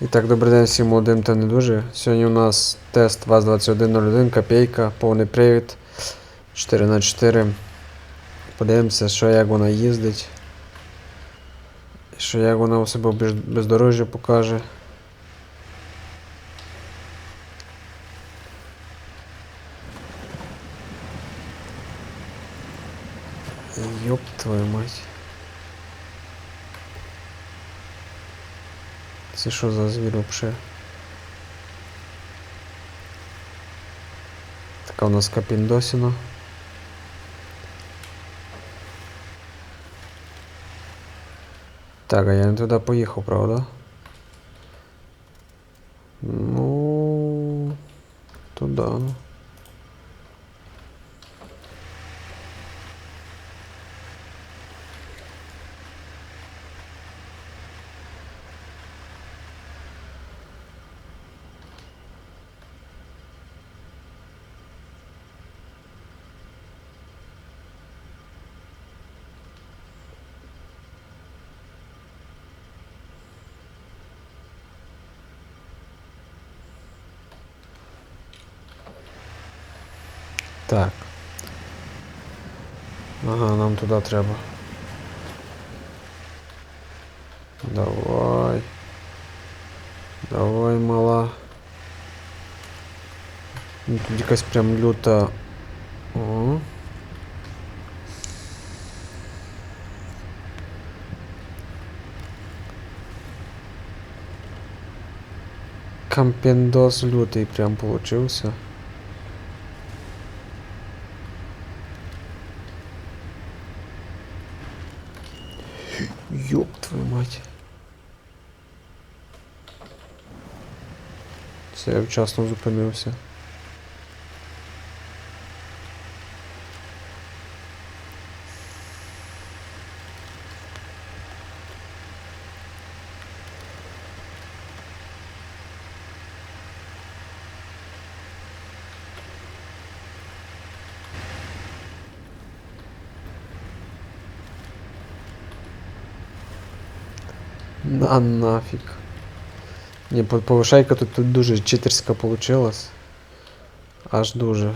І так, добрий день всім молодим та не дуже. Сьогодні у нас тест ВАЗ-2101, копійка, повний привід 4х4. Подивимося, що як вона їздить. Що як вона у себе в без- бездорожжі покаже. Ёб твою мать. Це що за звір вообще? Така у нас капіндосіна. Так, а я не туди поїхав, правда? Ну. Туди. ну. Так. Ага, нам туди треба. Давай. Давай, мала. Ну, Тут якась прям люта. О. Кампендос лютий прям получился. Ёб твою мать. Це я вчасно зупинився. На нафіг. Ні, по- повишайка тут, тут дуже читерська получилась. Аж дуже.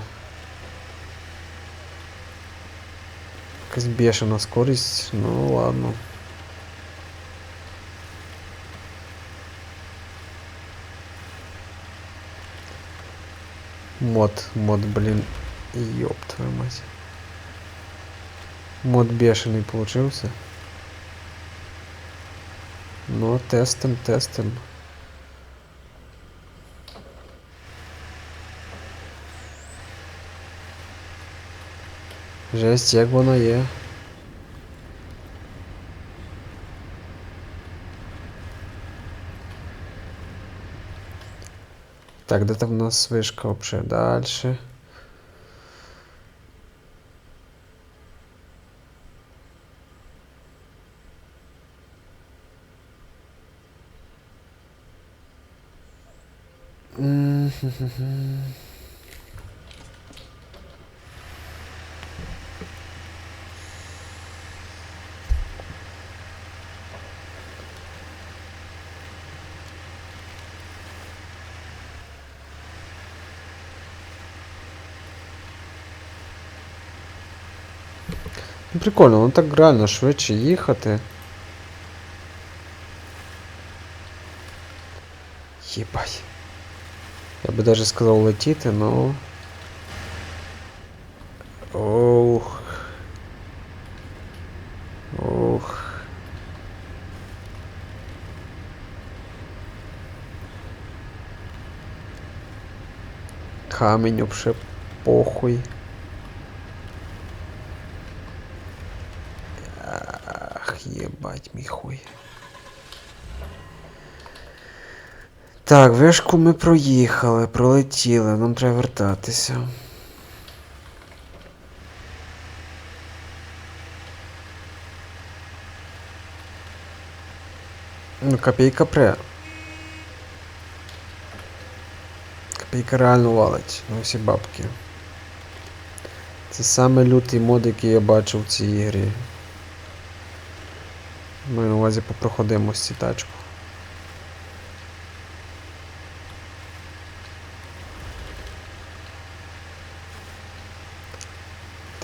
Якась бешена скорість, ну ладно. Мод, мод, блин. Ёб твою мать. Мод бешеный получился. Ну, тестим, тестим. Жесть, як воно є. Так, де там в нас вишка вообще дальше? Прикольно, ну так реально швидше їхати. Я би даже сказав летіти, но. Ох. Ох. Камінь вообще похуй. Ах, єбать мій Так, вишку ми проїхали, пролетіли, нам треба вертатися. Ну, копійка пре. Копійка реально валить на всі бабки. Це саме лютий мод, який я бачив в цій ігрі. Маю на увазі по проходимості тачку.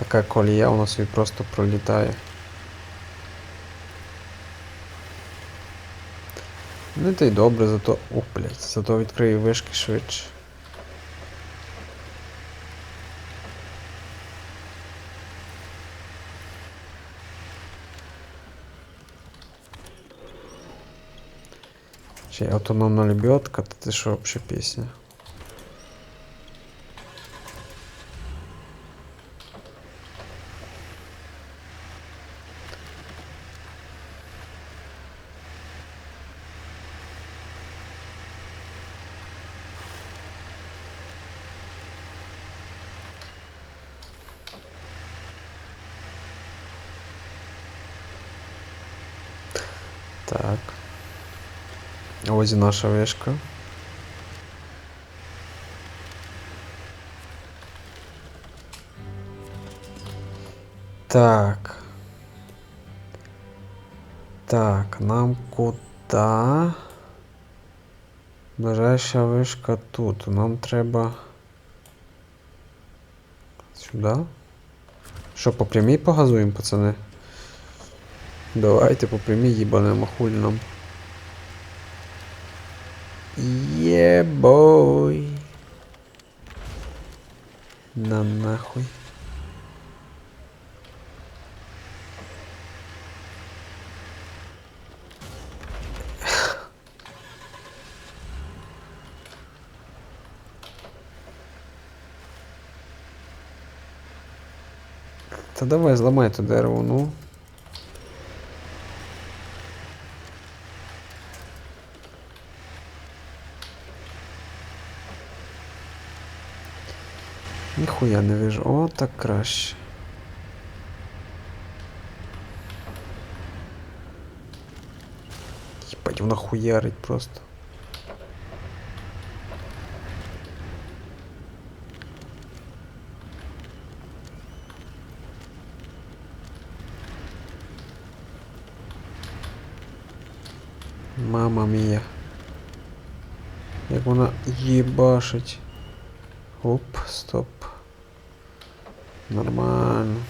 Така колія у нас і просто пролітає. Ну та й добре, зато. Ух, блядь, зато відкрию вишки швидше. Ще автономна лебедка, та ти що взагалі пісня? Ось наша вишка. Так. Так, нам куда? Ближайша вишка тут. Нам треба. Сюди? Що, по прямій погазуємо, пацани? Давайте по прямій їбанемо хуль нам. Єбой. На нахуй. Та давай зламай то дерево, ну. Ніхуя не вижу. О, так краще. Єбать, вона хуярить просто. Мама мія. Як вона їбашить. Оп, стоп. Нормально.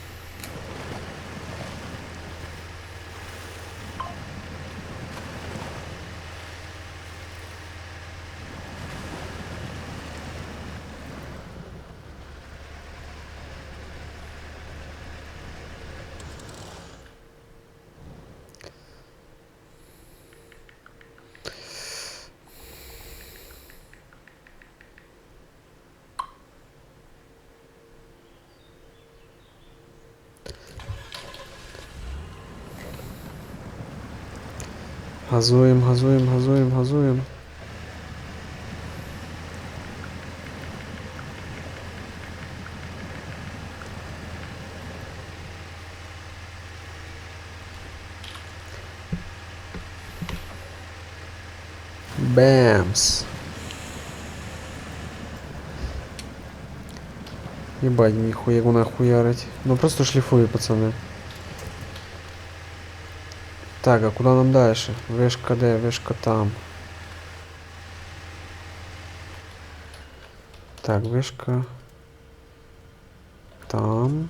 Газуємо, газуємо, газуємо, газуємо. Бэмс. Ебать, ніхуя як вона хуярить. Ну просто шліфує, пацани. Так, а куда нам дальше? Вишка де? Вишка там. Так, вишка. Там.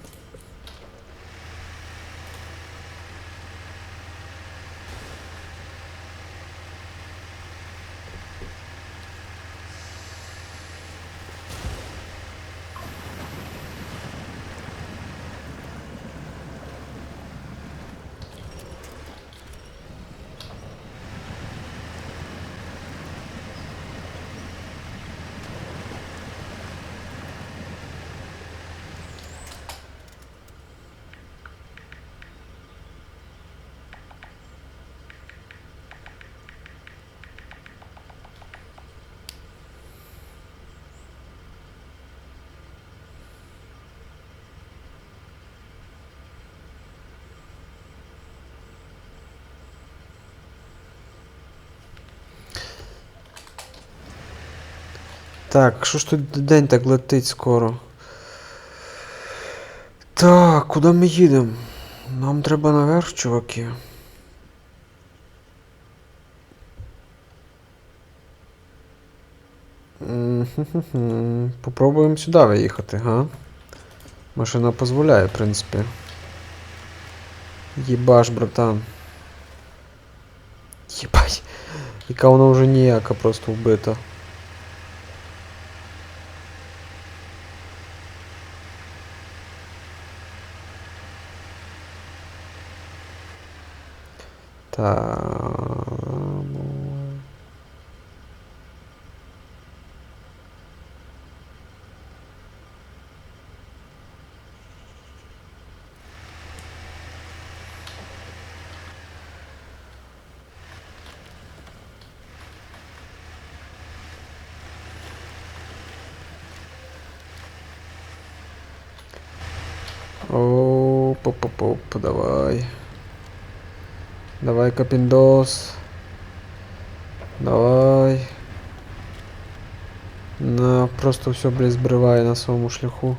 Так, що ж тут день так летить скоро? Так, куди ми їдемо? Нам треба наверх, чуваки. Попробуємо сюди виїхати, га? Машина дозволяє, в принципі. Єбаш, братан. Єбать. Яка вона вже ніяка, просто вбита. Та... О, поп-поп-поп, давай. Давай, Капіндос. Давай. На, просто все, блядь, збриває на своєму шляху.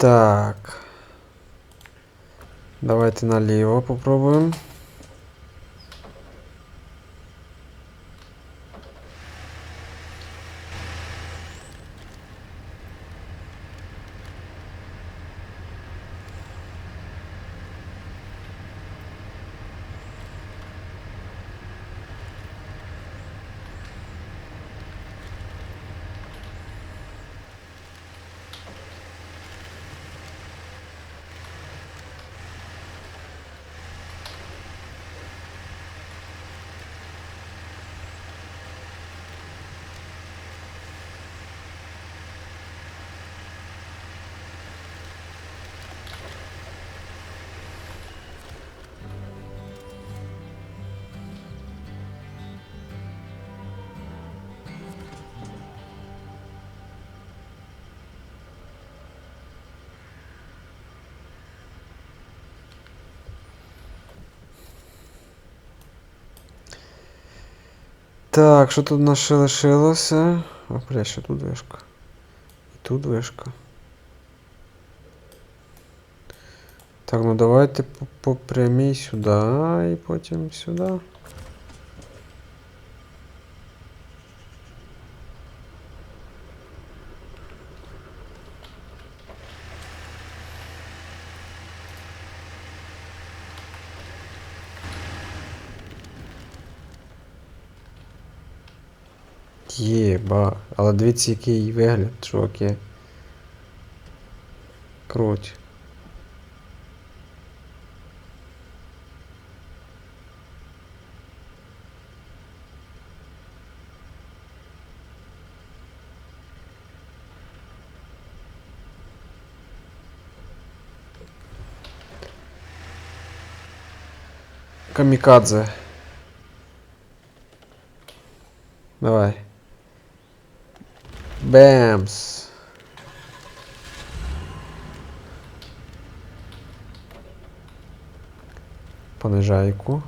Так. Давайте наліво попробуємо. Так, що тут ще лишилося? О, бля, ще тут вишка. І тут вишка. Так, ну давайте по, по прямій сюди і потім сюди. Єба. Але дивіться, який вигляд, чуваки. Круть. Камікадзе. Давай. Bams. Panejaico.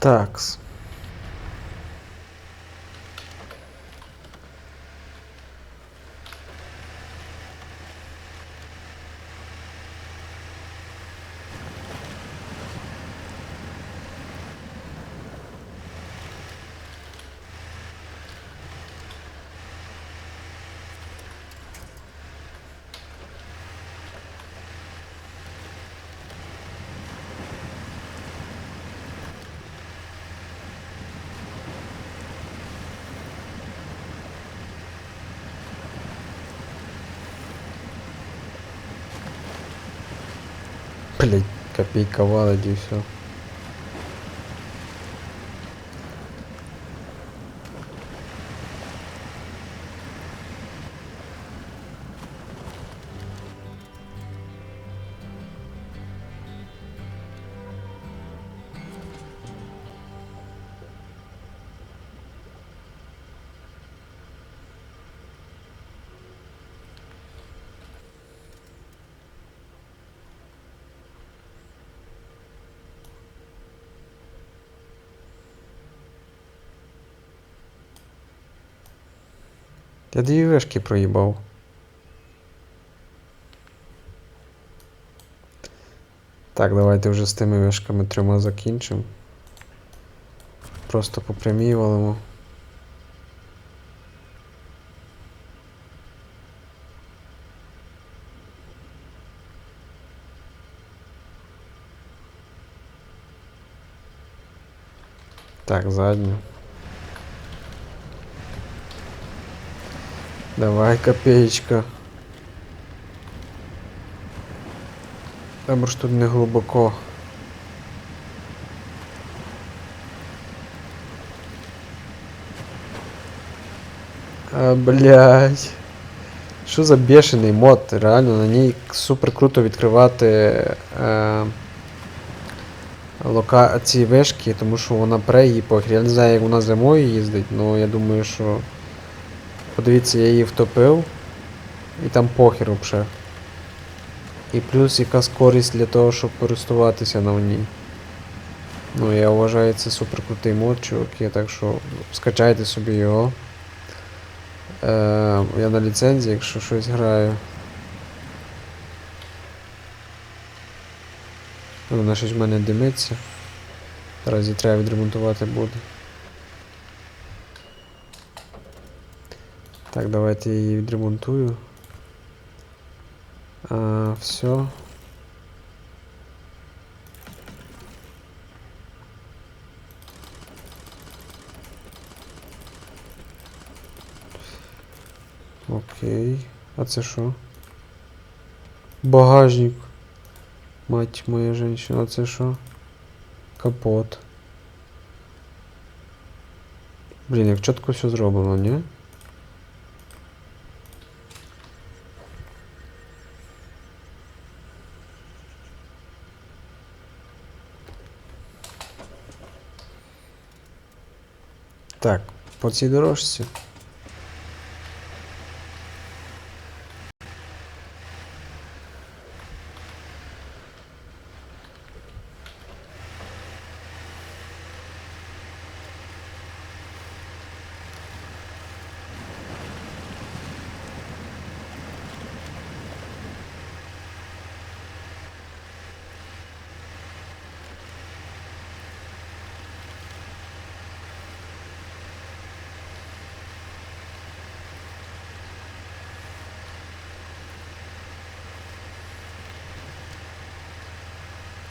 Такс. Копейка валить и все. Я дві вишки проїбав. Так, давайте вже з тими вишками трьома закінчимо. Просто по прямій валимо. Так, задню. Давай, копеечка. Там ж тут не глибоко. А, блядь. Що за бешений мод? Реально на ній супер круто відкривати е, лока... вишки, тому що вона пре її похер. Я не знаю, як вона зимою їздить, але я думаю, що. Подивіться, я її втопив. І там похер вообще. І плюс яка скорість для того, щоб користуватися на ній. Ну, я вважаю, це супер крутий мод, чуваки, так що скачайте собі його. Е, я на ліцензії, якщо щось граю. Ну, Вона щось в мене димиться. Зараз її треба відремонтувати буде. Так, давайте я її відремонтую. А, все. Окей. А це що? Багажник. Мать моя женщина, а це що? Капот. Блін, як чітко все зроблено, ні? Так, по цій дорожці.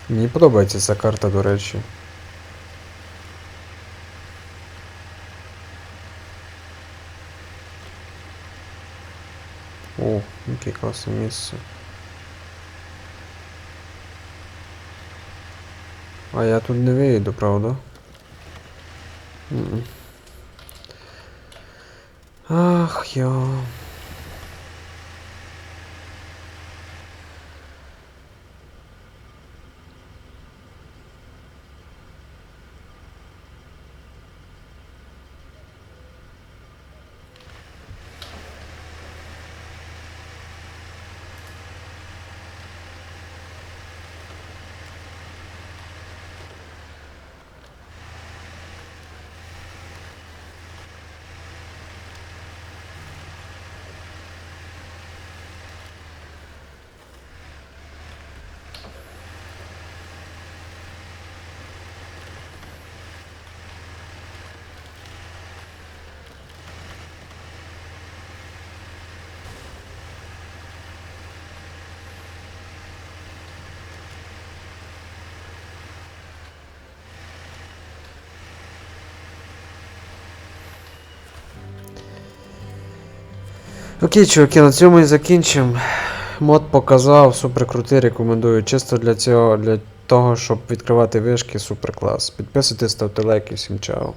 Мені подобається ця карта, до речі. О, яке класне місце. А я тут не виїду, правда? Ах, йо. Окей, чуваки, на цьому і закінчимо. Мод показав, супер крутий, рекомендую. Чисто для цього, для того, щоб відкривати вишки, супер клас. Підписуйтесь, ставте лайки, всім чао.